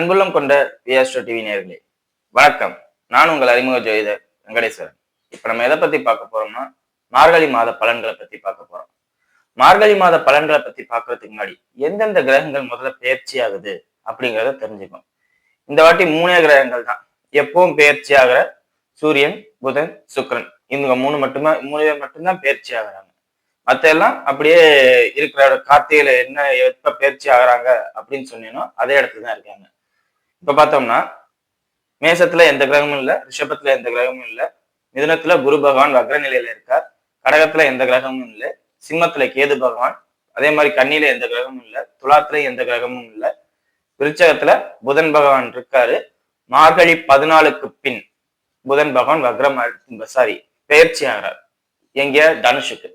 அன்புள்ளம் கொண்ட வியாஸ்ட்ரோ டிவி நேர்களே வணக்கம். நான் உங்கள் அறிமுக ஜோதிடர் வெங்கடேஸ்வரன். இப்ப நம்ம எதை பத்தி பார்க்க போறோம்னா மார்கழி மாத பலன்களை பத்தி பார்க்க போறோம். மார்கழி மாத பலன்களை பத்தி பார்க்கறதுக்கு முன்னாடி எந்தெந்த கிரகங்கள் முதல்ல பயிற்சி ஆகுது அப்படிங்கிறத தெரிஞ்சுக்கணும். இந்த வாட்டி மூணே கிரகங்கள் தான். எப்பவும் பயிற்சி ஆகிற சூரியன் புதன் சுக்கிரன். இவங்க மூணு மட்டுமே மூணு பேர் மட்டும்தான் பயிற்சி ஆகுறாங்க. மத்த எல்லாம் அப்படியே இருக்கிற கார்த்திகையில என்ன எப்ப பயிற்சி ஆகுறாங்க அப்படின்னு சொன்னீங்கன்னா அதே இடத்துல தான் இருக்காங்க. இப்ப பார்த்தோம்னா மேசத்துல எந்த கிரகமும் இல்ல ரிஷபத்துல எந்த கிரகமும் இல்ல. மிதுனத்துல குரு பகவான் வக்ர நிலையில இருக்கார். கடகத்துல எந்த கிரகமும் இல்லை. சிம்மத்துல கேது பகவான். அதே மாதிரி கண்ணில எந்த கிரகமும் இல்லை. துலாத்துல எந்த கிரகமும் இல்லை. விருச்சகத்துல புதன் பகவான் இருக்காரு. மார்கழி பதினாலுக்கு பின் புதன் பகவான் வக்ரம் சாரி பயிற்சி ஆகிறார். எங்க தனுஷுக்கு.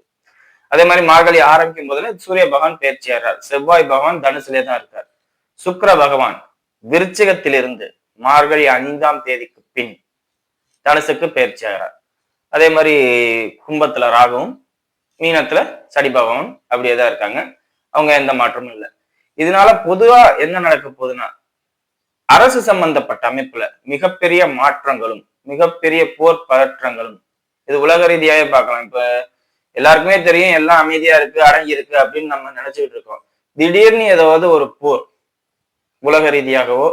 அதே மாதிரி மார்கழி ஆரம்பிக்கும் போதுல சூரிய பகவான் பயிற்சி ஆகிறார். செவ்வாய் பகவான் தனுசுலே தான் இருக்கார். சுக்கிர பகவான் விருச்சிகத்திலிருந்து மார்கழி ஐந்தாம் தேதிக்கு பின் தனுசுக்கு பயிற்சி ஆகிறார் அதே மாதிரி கும்பத்துல ராகவும் மீனத்துல சடி பகவான் அப்படியே தான் இருக்காங்க. அவங்க எந்த மாற்றமும் இல்லை. இதனால பொதுவா என்ன நடக்க போகுதுன்னா அரசு சம்பந்தப்பட்ட அமைப்புல மிகப்பெரிய மாற்றங்களும் மிகப்பெரிய போர் பதற்றங்களும் இது உலக ரீதியாவே பார்க்கலாம். இப்ப எல்லாருக்குமே தெரியும் எல்லாம் அமைதியா இருக்கு அடங்கி இருக்கு அப்படின்னு நம்ம நினைச்சுக்கிட்டு இருக்கோம். திடீர்னு ஏதாவது ஒரு போர் உலக ரீதியாகவோ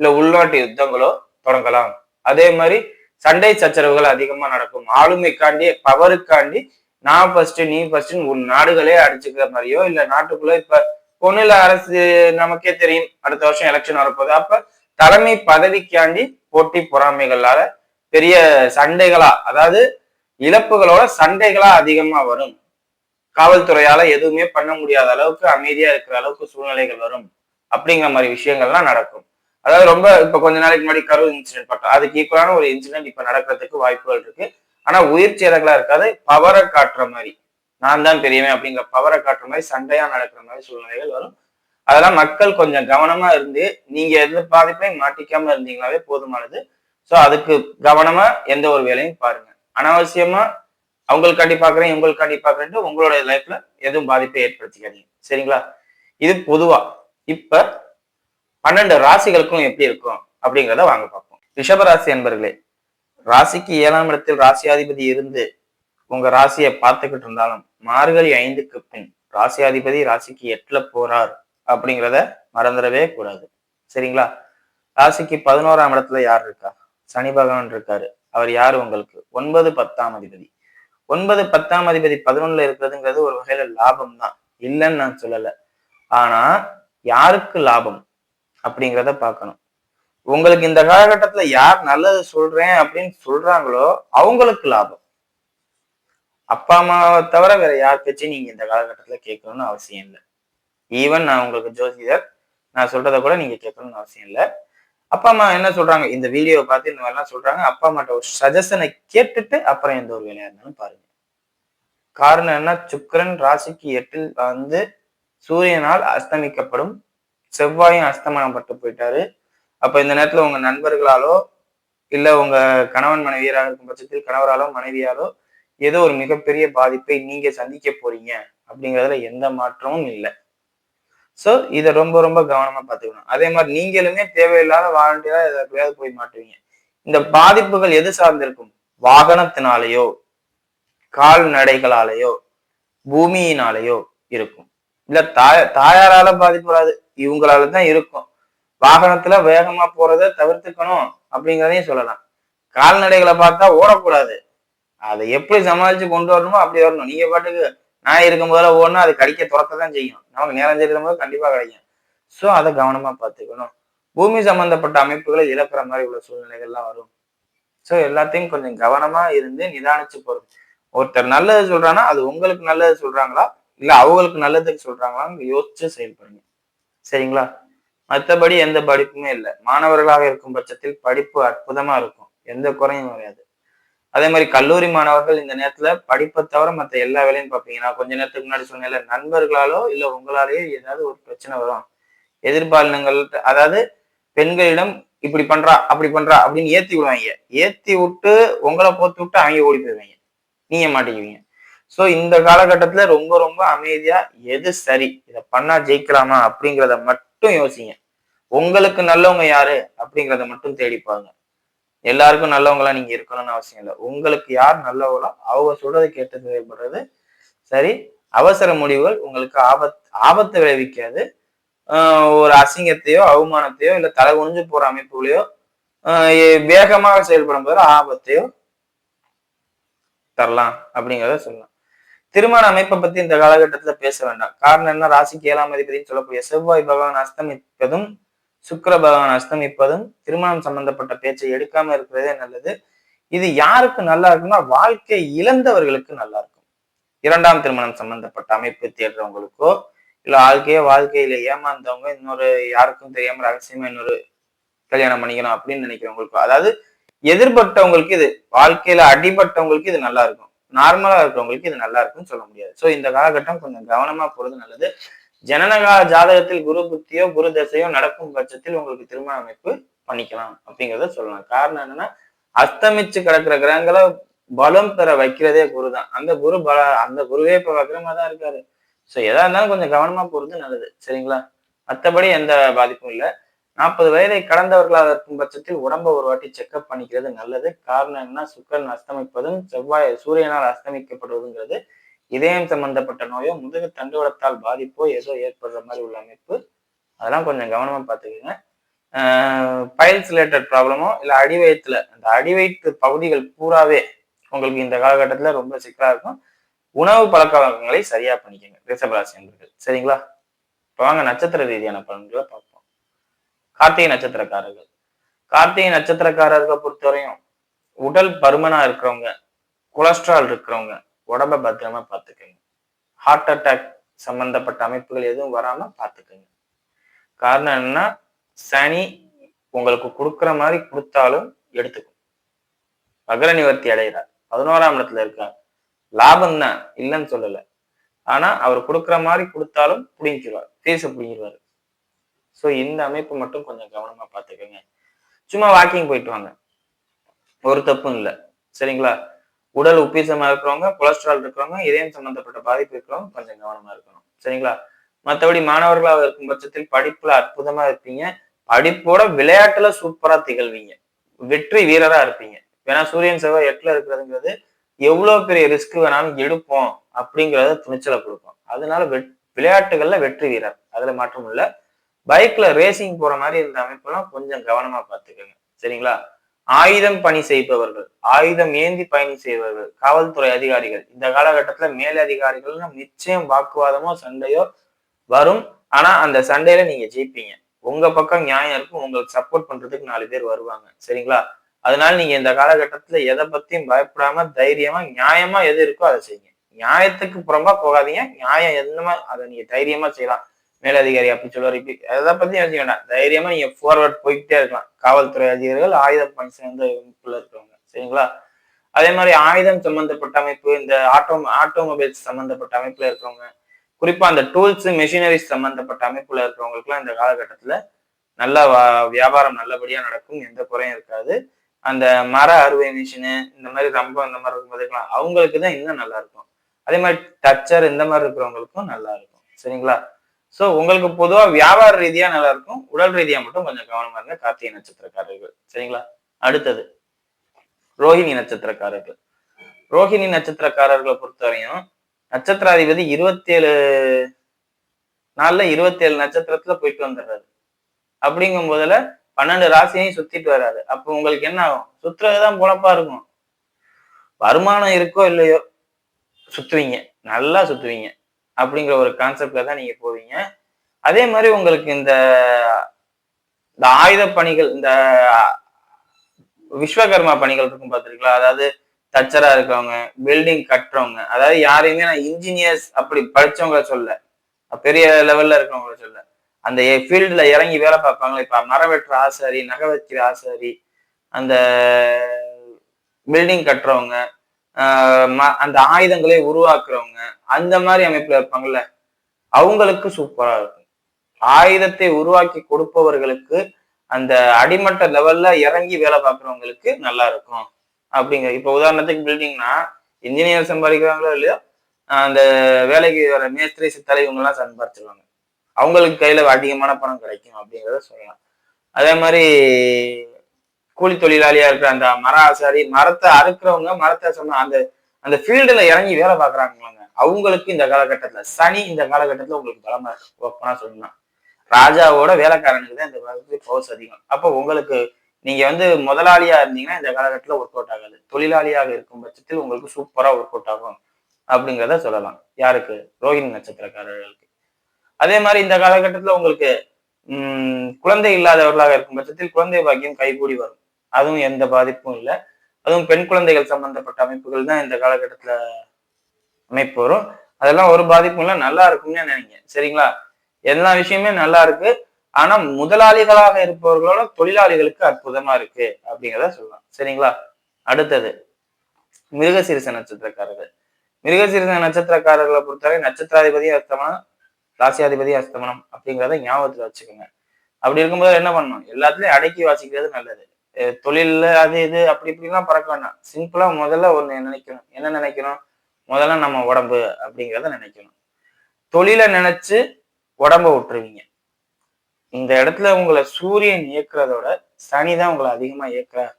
இல்ல உள்நாட்டு யுத்தங்களோ தொடங்கலாம். அதே மாதிரி சண்டை சச்சரவுகள் அதிகமா நடக்கும். ஆளுமைக்காண்டி பவருக்காண்டி நான் ஃபர்ஸ்ட் நீ ஃபர்ஸ்ட்னு உன் நாடுகளே அடிச்சுக்கிற மாதிரியோ இல்ல நாட்டுக்குள்ள இப்ப பொண்ணுல அரசு நமக்கே தெரியும். அடுத்த வருஷம் எலெக்ஷன் வரப்போகுது. அப்ப தலைமை பதவிக்காண்டி போட்டி பொறாமைகளால பெரிய சண்டைகளா அதாவது இழப்புகளோட சண்டைகளா அதிகமா வரும். காவல்துறையால எதுவுமே பண்ண முடியாத அளவுக்கு அமைதியா இருக்கிற அளவுக்கு சூழ்நிலைகள் வரும். அப்படிங்கிற மாதிரி விஷயங்கள்லாம் நடக்கும். அதாவது ரொம்ப இப்ப கொஞ்ச நாளைக்கு முன்னாடி கரூர் இன்சிடென்ட் பார்த்தோம். அதுக்கு ஈக்குவலான ஒரு இன்சிடென்ட் இப்ப நடக்கிறதுக்கு வாய்ப்புகள் இருக்கு. ஆனா உயிர் சேதங்களா இருக்காது பவரை காட்டுற மாதிரி. நான் தான் பெரியவன் அப்படிங்கிற பவரை காட்டுற மாதிரி சண்டையா நடக்கிற மாதிரி சூழ்நிலைகள் வரும். அதெல்லாம் மக்கள் கொஞ்சம் கவனமா இருந்து நீங்க எந்த பாதிப்பையும் மாட்டிக்காம இருந்தீங்களாவே போதுமானது. ஸோ அதுக்கு கவனமா எந்த ஒரு வேலையும் பாருங்க. அனாவசியமா அவங்களுக்காண்டி பாக்குறேன் இவங்களுக்காண்டி பாக்குறேன்ட்டு உங்களோட லைஃப்ல எதுவும் பாதிப்பை ஏற்படுத்திக்காதீங்க. சரிங்களா? இது பொதுவா. இப்ப பன்னெண்டு ராசிகளுக்கும் எப்படி இருக்கும் அப்படிங்கிறத வாங்க பார்ப்போம். ரிஷபராசி என்பர்களே ராசிக்கு ஏழாம் இடத்தில் ராசியாதிபதி இருந்து உங்க ராசியை பார்த்துக்கிட்டு இருந்தாலும் மார்கழி ஐந்துக்கு பின் ராசியாதிபதி ராசிக்கு எட்டுல போறார் அப்படிங்கிறத மறந்துடவே கூடாது. சரிங்களா? ராசிக்கு பதினோராம் இடத்துல யார் இருக்கா? சனி பகவான் இருக்காரு. அவர் யாரு உங்களுக்கு? ஒன்பது பத்தாம் அதிபதி. ஒன்பது பத்தாம் அதிபதி பதினொன்னுல இருக்கிறதுங்கிறது ஒரு வகையில லாபம் தான் இல்லைன்னு நான் சொல்லல. ஆனா யாருக்கு லாபம் அப்படிங்கிறத பார்க்கணும். உங்களுக்கு இந்த காலகட்டத்துல யார் நல்லது சொல்றேன் அப்படின்னு சொல்றாங்களோ அவங்களுக்கு லாபம். அப்பா அம்மாவை தவிர வேற யார் பேச்சு நீங்க இந்த காலகட்டத்துல கேட்கணும்னு அவசியம் இல்லை. ஈவன் நான் உங்களுக்கு ஜோசியர் நான் சொல்றதை கூட நீங்க கேட்கணும்னு அவசியம் இல்லை. அப்பா அம்மா என்ன சொல்றாங்க? இந்த வீடியோவை பார்த்து இந்த மாதிரிலாம் சொல்றாங்க. அப்பா அம்மாட்ட ஒரு சஜஷனை கேட்டுட்டு அப்புறம் எந்த ஒரு வேலையா இருந்தாலும் பாருங்க. காரணம் என்ன? சுக்கரன் ராசிக்கு எட்டில் வந்து சூரியனால் அஸ்தமிக்கப்படும். செவ்வாயும் அஸ்தமனப்பட்டு போயிட்டாரு. அப்ப இந்த நேரத்துல உங்க நண்பர்களாலோ இல்ல உங்க கணவன் மனைவியராக இருக்கும் பட்சத்தில் கணவராலோ மனைவியாலோ ஏதோ ஒரு மிகப்பெரிய பாதிப்பை நீங்க சந்திக்க போறீங்க. அப்படிங்கிறதுல எந்த மாற்றமும் இல்லை. ஸோ இதை ரொம்ப ரொம்ப கவனமா பார்த்துக்கணும். அதே மாதிரி நீங்களுமே தேவையில்லாத வாலண்டியரா எதாவது போய் மாட்டுவீங்க. இந்த பாதிப்புகள் எது சார்ந்திருக்கும்? வாகனத்தினாலேயோ கால்நடைகளாலேயோ பூமியினாலேயோ இருக்கும். இல்ல தாய தாயாரால பாதிப்பு வராது இவங்களால தான் இருக்கும். வாகனத்துல வேகமா போறத தவிர்த்துக்கணும் அப்படிங்கிறதையும் சொல்லலாம். கால்நடைகளை பார்த்தா ஓடக்கூடாது. அதை எப்படி சமாளிச்சு கொண்டு வரணுமோ அப்படி வரணும். நீங்க பாட்டுக்கு நான் இருக்கும் போதுல ஓடணும் அது கடிக்க துரத்த தான் செய்யும். நமக்கு நேரம் தெரியும் போது கண்டிப்பா கிடைக்கும். ஸோ அதை கவனமா பார்த்துக்கணும். பூமி சம்பந்தப்பட்ட அமைப்புகளை இழக்கிற மாதிரி உள்ள சூழ்நிலைகள்லாம் வரும். ஸோ எல்லாத்தையும் கொஞ்சம் கவனமா இருந்து நிதானிச்சு போறோம். ஒருத்தர் நல்லது சொல்றாங்கன்னா அது உங்களுக்கு நல்லது சொல்றாங்களா? இல்ல அவங்களுக்கு நல்லதுக்கு சொல்றாங்களான்னு யோசிச்சு செயல்படுங்க. சரிங்களா? மற்றபடி எந்த படிப்புமே இல்லை. மாணவர்களாக இருக்கும் பட்சத்தில் படிப்பு அற்புதமா இருக்கும். எந்த குறையும் கிடையாது அதே மாதிரி கல்லூரி மாணவர்கள் இந்த நேரத்துல படிப்பை தவிர மற்ற எல்லா வேலையும் பார்ப்பீங்கன்னா கொஞ்ச நேரத்துக்கு முன்னாடி சொன்னேன்ல நண்பர்களாலோ இல்ல உங்களாலேயே ஏதாவது ஒரு பிரச்சனை வரும். எதிர்பாலினங்கள் அதாவது பெண்களிடம் இப்படி பண்றா அப்படி பண்றா அப்படின்னு ஏத்தி விடுவாங்க. ஏத்தி விட்டு உங்களை போத்து விட்டு அவங்க ஓடி போயிடுவாங்க. நீங்க மாட்டிக்குவீங்க. சோ இந்த காலகட்டத்துல ரொம்ப ரொம்ப அமைதியா எது சரி? இதை பண்ணா ஜெயிக்கலாமா? அப்படிங்கிறத மட்டும் யோசிங்க. உங்களுக்கு நல்லவங்க யாரு? அப்படிங்கிறத மட்டும் தேடிப்பாங்க எல்லாருக்கும் நல்லவங்களா நீங்க இருக்கணும்னு அவசியம் இல்லை. உங்களுக்கு யார் நல்லவங்களோ அவங்க சொல்றதை கேட்டு செயல்படுறது சரி. அவசர முடிவுகள் உங்களுக்கு ஆபத் ஆபத்தை விளைவிக்காது. ஆஹ் ஒரு அசிங்கத்தையோ அவமானத்தையோ இல்ல தலை குனிஞ்சு போற அமைப்புகளையோ ஆஹ் வேகமாக செயல்படும் போது ஆபத்தையோ தரலாம் அப்படிங்கிறத சொல்லலாம். திருமண அமைப்பை பத்தி இந்த காலகட்டத்துல பேச வேண்டாம். காரணம் என்ன? ராசிக்கு ஏழாம் அதிபதினு சொல்லக்கூடிய செவ்வாய் பகவான் அஸ்தமிப்பதும் சுக்கிர பகவான் அஸ்தமிப்பதும் திருமணம் சம்பந்தப்பட்ட பேச்சை எடுக்காம இருக்கிறதே நல்லது. இது யாருக்கு நல்லா இருக்குன்னா வாழ்க்கை இழந்தவர்களுக்கு நல்லா இருக்கும். இரண்டாம் திருமணம் சம்பந்தப்பட்ட அமைப்பு தேடுறவங்களுக்கோ இல்ல வாழ்க்கைய வாழ்க்கையில ஏமாந்தவங்க இன்னொரு யாருக்கும் தெரியாம ரகசியமா இன்னொரு கல்யாணம் பண்ணிக்கணும் அப்படின்னு நினைக்கிறவங்களுக்கோ அதாவது எதிர்பட்டவங்களுக்கு இது வாழ்க்கையில அடிபட்டவங்களுக்கு இது நல்லா இருக்கும். நார்மலா இருக்கிறவங்களுக்கு இது நல்லா இருக்கும்னு சொல்ல முடியாது. சோ இந்த காலகட்டம் கொஞ்சம் கவனமா போறது நல்லது. ஜனனகால ஜாதகத்தில் குரு புத்தியோ குரு தசையோ நடக்கும் பட்சத்தில் உங்களுக்கு திருமண அமைப்பு பண்ணிக்கலாம் அப்படிங்கிறத சொல்லலாம். காரணம் என்னன்னா அஸ்தமிச்சு கிடக்குற கிரகங்களை பலம் பெற வைக்கிறதே குரு தான். அந்த குரு பல அந்த குருவே இப்ப வக்ரமா தான் இருக்காரு. சோ எதா இருந்தாலும் கொஞ்சம் கவனமா போறது நல்லது. சரிங்களா? மத்தபடி எந்த பாதிப்பும் இல்லை. நாற்பது வயதை கடந்தவர்களாக இருக்கும் பட்சத்தில் உடம்பை ஒரு வாட்டி செக்அப் பண்ணிக்கிறது நல்லது. காரணம் என்ன? சுக்கரன் அஸ்தமிப்பதும் செவ்வாய் சூரியனால் அஸ்தமிக்கப்படுவதுங்கிறது இதயம் சம்பந்தப்பட்ட நோயோ முதுகு தண்டுவடத்தால் பாதிப்போ ஏதோ ஏற்படுற மாதிரி உள்ள அமைப்பு. அதெல்லாம் கொஞ்சம் கவனமா பார்த்துக்கோங்க. பைல்ஸ் ரிலேட்டட் ப்ராப்ளமோ இல்லை அடிவயத்துல அந்த அடிவயிற்று பகுதிகள் பூராவே உங்களுக்கு இந்த காலகட்டத்தில் ரொம்ப சிக்கலாக இருக்கும். உணவு பழக்க வழக்கங்களை சரியா பண்ணிக்கோங்க. ரிஷபராசி என்பர்கள் சரிங்களா? இப்போ வாங்க நட்சத்திர ரீதியான பலன்களை பார்ப்போம். கார்த்திகை நட்சத்திரக்காரர்கள். கார்த்திகை நட்சத்திரக்காரர்களை பொறுத்தவரையும் உடல் பருமனா இருக்கிறவங்க கொலஸ்ட்ரால் இருக்கிறவங்க உடம்ப பத்திரமா பார்த்துக்கோங்க. ஹார்ட் அட்டாக் சம்பந்தப்பட்ட அமைப்புகள் எதுவும் வராம பார்த்துக்கோங்க. காரணம் என்னன்னா சனி உங்களுக்கு கொடுக்குற மாதிரி கொடுத்தாலும் எடுத்துக்கும். மகர நிவர்த்தி அடைகிறார். பதினோராம் இடத்துல இருக்கார். லாபம் தான் இல்லைன்னு சொல்லல. ஆனா அவர் கொடுக்குற மாதிரி கொடுத்தாலும் பிடிங்கிடுவார் பேச பிடிங்கிடுவார் ஸோ இந்த அமைப்பு மட்டும் கொஞ்சம் கவனமா பார்த்துக்கோங்க. சும்மா வாக்கிங் போயிட்டு வாங்க. ஒரு தப்பும் இல்லை. சரிங்களா? உடல் உப்பீசமா இருக்கிறவங்க கொலஸ்ட்ரால் இருக்கிறவங்க இதயம் சம்பந்தப்பட்ட பாதிப்பு இருக்கிறவங்க கொஞ்சம் கவனமா இருக்கணும். சரிங்களா? மற்றபடி மாணவர்களாக இருக்கும் பட்சத்தில் படிப்புல அற்புதமா இருப்பீங்க. படிப்போட விளையாட்டுல சூப்பரா திகழ்வீங்க. வெற்றி வீரரா இருப்பீங்க. ஏன்னா சூரியன் செவ்வாய் எட்டுல இருக்கிறதுங்கிறது எவ்வளவு பெரிய ரிஸ்க் வேணாலும் எடுப்போம் அப்படிங்கறத துணிச்சலை கொடுக்கும். அதனால வெட் விளையாட்டுகள்ல வெற்றி வீரர். அதுல மாற்றம் இல்லை. பைக்ல ரேசிங் போற மாதிரி இருந்த அமைப்பெல்லாம் கொஞ்சம் கவனமா பார்த்துக்கோங்க. சரிங்களா? ஆயுதம் பணி செய்பவர்கள் ஆயுதம் ஏந்தி பயணி செய்பவர்கள் காவல்துறை அதிகாரிகள். இந்த காலகட்டத்துல மேல் அதிகாரிகள் நிச்சயம் வாக்குவாதமோ சண்டையோ வரும். ஆனா அந்த சண்டையில நீங்க ஜெயிப்பீங்க. உங்க பக்கம் நியாயம் இருக்கும் உங்களுக்கு சப்போர்ட் பண்றதுக்கு நாலு பேர் வருவாங்க. சரிங்களா? அதனால நீங்க இந்த காலகட்டத்துல எதை பத்தியும் பயப்படாம தைரியமா நியாயமா எது இருக்கோ அதை செய்யுங்க. நியாயத்துக்கு புறம்பா போகாதீங்க. நியாயம் எந்த அதை நீங்க தைரியமா செய்யலாம். மேலதிகாரி அப்படின்னு சொல்லுவார். இப்படி அதை பத்தி யோசிக்க வேண்டாம். தைரியமா நீங்க ஃபார்வர்ட் போய்கிட்டே இருக்கலாம். காவல்துறை அதிகாரிகள் ஆயுத பணி சேர்ந்த அமைப்புல இருக்கிறவங்க. சரிங்களா? அதே மாதிரி ஆயுதம் சம்பந்தப்பட்ட அமைப்பு இந்த ஆட்டோ ஆட்டோமொபைல்ஸ் சம்பந்தப்பட்ட அமைப்புல இருக்கிறவங்க குறிப்பா அந்த டூல்ஸ் மெஷினரிஸ் சம்பந்தப்பட்ட அமைப்புல இருக்கிறவங்களுக்குலாம் இந்த காலகட்டத்துல நல்ல வியாபாரம் நல்லபடியா நடக்கும். எந்த குறையும் இருக்காது. அந்த மர அறுவை மிஷினு இந்த மாதிரி ரொம்ப இந்த மாதிரி இருக்கும்போதுலாம் அவங்களுக்கு தான் இன்னும் நல்லா இருக்கும். அதே மாதிரி டச்சர் இந்த மாதிரி இருக்கிறவங்களுக்கும் நல்லா இருக்கும். சரிங்களா? ஸோ உங்களுக்கு பொதுவாக வியாபார ரீதியாக நல்லா இருக்கும் உடல் ரீதியாக மட்டும் கொஞ்சம் கவனமாக இருங்க. கார்த்திகை நட்சத்திரக்காரர்கள். சரிங்களா? அடுத்தது. ரோஹிணி நட்சத்திரக்காரர்கள். ரோஹிணி நட்சத்திரக்காரர்களை பொறுத்தவரையும் நட்சத்திராதிபதி இருபத்தி ஏழு நாள்ல இருபத்தி ஏழு நட்சத்திரத்துல போயிட்டு வந்துடுறாரு. அப்படிங்கும் போதுல பன்னெண்டு ராசியையும் சுத்திட்டு வர்றாரு அப்போ உங்களுக்கு என்ன ஆகும்? சுத்துறதுதான் பொழப்பா இருக்கும். வருமானம் இருக்கோ இல்லையோ சுத்துவீங்க. நல்லா சுத்துவீங்க. அப்படிங்கிற ஒரு கான்செப்ட்ல தான் நீங்க போவீங்க. அதே மாதிரி உங்களுக்கு இந்த இந்த ஆயுத பணிகள் இந்த விஸ்வகர்மா பணிகள் இருக்கும் பார்த்துருக்கீங்களா? அதாவது தச்சரா இருக்கிறவங்க பில்டிங் கட்டுறவங்க அதாவது யாரையுமே நான் இன்ஜினியர்ஸ் அப்படி படிச்சவங்கள சொல்ல பெரிய லெவல்ல இருக்கிறவங்கள சொல்ல அந்த ஃபீல்டில் இறங்கி வேலை பார்ப்பாங்களே இப்போ மரம் வெட்டுற ஆசாரி நகை வைக்கிற ஆசாரி அந்த பில்டிங் கட்டுறவங்க அந்த ஆயுதங்களை உருவாக்குறவங்க அந்த மாதிரி அமைப்புல இருப்பாங்கல்ல அவங்களுக்கு சூப்பரா இருக்கும். ஆயுதத்தை உருவாக்கி கொடுப்பவர்களுக்கு அந்த அடிமட்ட லெவல்ல இறங்கி வேலை பார்க்குறவங்களுக்கு நல்லா இருக்கும். அப்படிங்கிற இப்ப உதாரணத்துக்கு பில்டிங்னா இன்ஜினியர் சம்பாதிக்கிறாங்களோ இல்லையோ அந்த வேலைக்கு வர மேஸ்திரி சித்தலை இவங்க எல்லாம் சம்பாரிச்சிருவாங்க அவங்களுக்கு கையில அதிகமான பணம் கிடைக்கும் அப்படிங்கிறத சொல்லலாம். அதே மாதிரி கூலி தொழிலாளியா இருக்கிற அந்த மர ஆசாரி மரத்தை அறுக்கிறவங்க மரத்தை சொன்ன அந்த அந்த ஃபீல்டுல இறங்கி வேலை பாக்குறாங்களாங்க அவங்களுக்கு இந்த காலகட்டத்துல சனி இந்த காலகட்டத்துல உங்களுக்கு பலமா ஓப்பனா சொல்லலாம் ராஜாவோட வேலைக்காரனுக்கு தான் இந்த காலத்துல பவர்ஸ் அதிகம். அப்போ உங்களுக்கு நீங்க வந்து முதலாளியா இருந்தீங்கன்னா இந்த காலகட்டத்துல ஒர்க் அவுட் ஆகாது. தொழிலாளியாக இருக்கும் பட்சத்தில் உங்களுக்கு சூப்பரா ஒர்க் அவுட் ஆகும் அப்படிங்கிறத சொல்லலாம். யாருக்கு? ரோஹிணி நட்சத்திரக்காரர்களுக்கு. அதே மாதிரி இந்த காலகட்டத்தில் உங்களுக்கு உம் குழந்தை இல்லாதவர்களாக இருக்கும் பட்சத்தில் குழந்தை பாக்கியம் கைகூடி வரும். அதுவும் எந்த பாதிப்பும் இல்லை. அதுவும் பெண் குழந்தைகள் சம்பந்தப்பட்ட அமைப்புகள் தான் இந்த காலகட்டத்துல அமைப்பு வரும். அதெல்லாம் ஒரு பாதிப்பும் இல்லை நல்லா இருக்கும்னு நினைங்க. சரிங்களா? எல்லா விஷயமே நல்லா இருக்கு. ஆனா முதலாளிகளாக இருப்பவர்களோட தொழிலாளிகளுக்கு அற்புதமா இருக்கு அப்படிங்கிறத சொல்லலாம். சரிங்களா? அடுத்தது மிருகசீரிச நட்சத்திரக்காரர்கள். மிருகசீரிச நட்சத்திரக்காரர்களை பொறுத்தவரை நட்சத்திராதிபதி அஸ்தமனம் ராசியாதிபதி அஸ்தமனம் அப்படிங்கிறத ஞாபகத்துல வச்சுக்கோங்க. அப்படி இருக்கும்போது என்ன பண்ணணும்? எல்லாத்துலயும் அடக்கி வாசிக்கிறது நல்லது. தொழில்ல அது இது அப்படி இப்படிலாம் பறக்க வேண்டாம் சிம்பிளா முதல்ல ஒண்ணு நினைக்கணும்? என்ன நினைக்கணும்? முதல்ல நம்ம உடம்பு அப்படிங்கிறத நினைக்கணும். தொழிலை நினைச்சு உடம்ப விட்டுருவீங்க. இந்த இடத்துல உங்களை சூரியன் இயக்குறதோட சனி தான் உங்களை அதிகமா இயக்குறார்.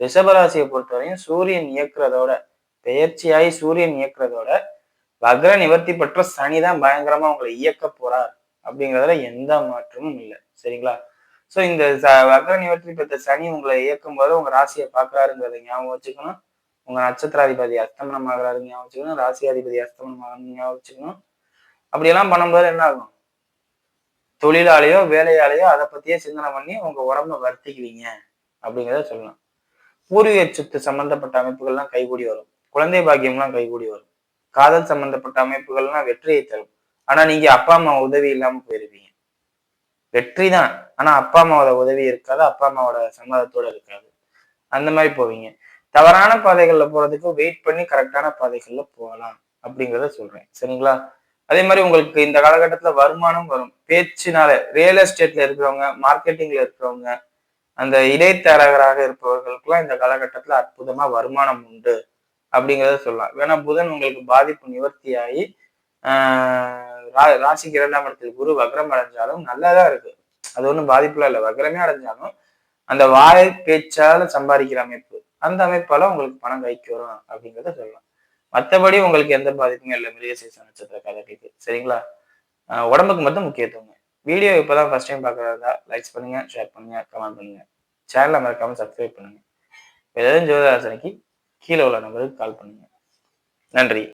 ரிஷபராசியை பொறுத்தவரையும் சூரியன் இயக்குறதோட பெயர்ச்சியாகி சூரியன் இயக்குறதோட வக்ர நிவர்த்தி பெற்ற சனி தான் பயங்கரமா உங்களை இயக்க போறார் அப்படிங்கிறதுல எந்த மாற்றமும் இல்லை. சரிங்களா? ஸோ இந்த வக்ர நிவர்த்தி பெற்ற சனி உங்களை இயக்கும் போது உங்க ராசியை பார்க்கறாருங்கிறத ஞாபகம் வச்சுக்கணும். உங்க நட்சத்திராதிபதி அஸ்தமனம் ஆகிறாரு ஞாபகம் வச்சுக்கணும். ராசியாதிபதி அஸ்தமனம் ஆகணும் ஞாபகம் வச்சுக்கணும். அப்படியெல்லாம் பண்ணும்போது என்ன ஆகும்? தொழிலாளியோ வேலையாலையோ அதை பத்தியே சிந்தனை பண்ணி உங்க உடம்ப வருத்திக்குவீங்க அப்படிங்கிறத சொல்லலாம். பூர்வீக சொத்து சம்பந்தப்பட்ட அமைப்புகள்லாம் கைகூடி வரும். குழந்தை பாக்கியம்லாம் கைகூடி வரும். காதல் சம்பந்தப்பட்ட அமைப்புகள்லாம் வெற்றியை தரும். ஆனா நீங்க அப்பா அம்மா உதவி இல்லாம போயிருப்பீங்க. வெற்றி தான். ஆனா அப்பா அம்மாவோட உதவி இருக்காது அப்பா அம்மாவோட சம்மதத்தோட இருக்காது. அந்த மாதிரி போவீங்க. தவறான பாதைகள்ல போறதுக்கு வெயிட் பண்ணி கரெக்டான பாதைகள்ல போகலாம் அப்படிங்கிறத சொல்றேன். சரிங்களா? அதே மாதிரி உங்களுக்கு இந்த காலகட்டத்துல வருமானம் வரும். பேச்சுனால ரியல் எஸ்டேட்ல இருக்கிறவங்க மார்க்கெட்டிங்ல இருக்கிறவங்க அந்த இடைத்தரகராக இருப்பவர்களுக்கெல்லாம் இந்த காலகட்டத்துல அற்புதமா வருமானம் உண்டு அப்படிங்கிறத சொல்லலாம். வேணா புதன் உங்களுக்கு பாதிப்பு நிவர்த்தியாகி ராசிக்கு இரண்டாம் இடத்தில் குரு வக்ரம் அடைஞ்சாலும் நல்லதா இருக்கு. அது ஒன்றும் பாதிப்புலாம் இல்லை. வக்ரமே அடைஞ்சாலும் அந்த வாய் பேச்சால சம்பாதிக்கிற அமைப்பு அந்த அமைப்பால உங்களுக்கு பணம் கைக்கு வரும் அப்படிங்கிறத சொல்லலாம். மற்றபடி உங்களுக்கு எந்த பாதிப்புமே இல்லை. மிருகசீச நட்சத்திர கதைக்கு. சரிங்களா? உடம்புக்கு மட்டும் முக்கியத்துவங்க வீடியோ இப்போதான் ஃபர்ஸ்ட் டைம் பார்க்குறதா லைக்ஸ் பண்ணுங்க ஷேர் பண்ணுங்க கமெண்ட் பண்ணுங்க. சேனலை மறக்காம சப்ஸ்கிரைப் பண்ணுங்க. ஏதாவது ஜோதிராசனைக்கு கீழே உள்ள நம்பருக்கு கால் பண்ணுங்க. நன்றி.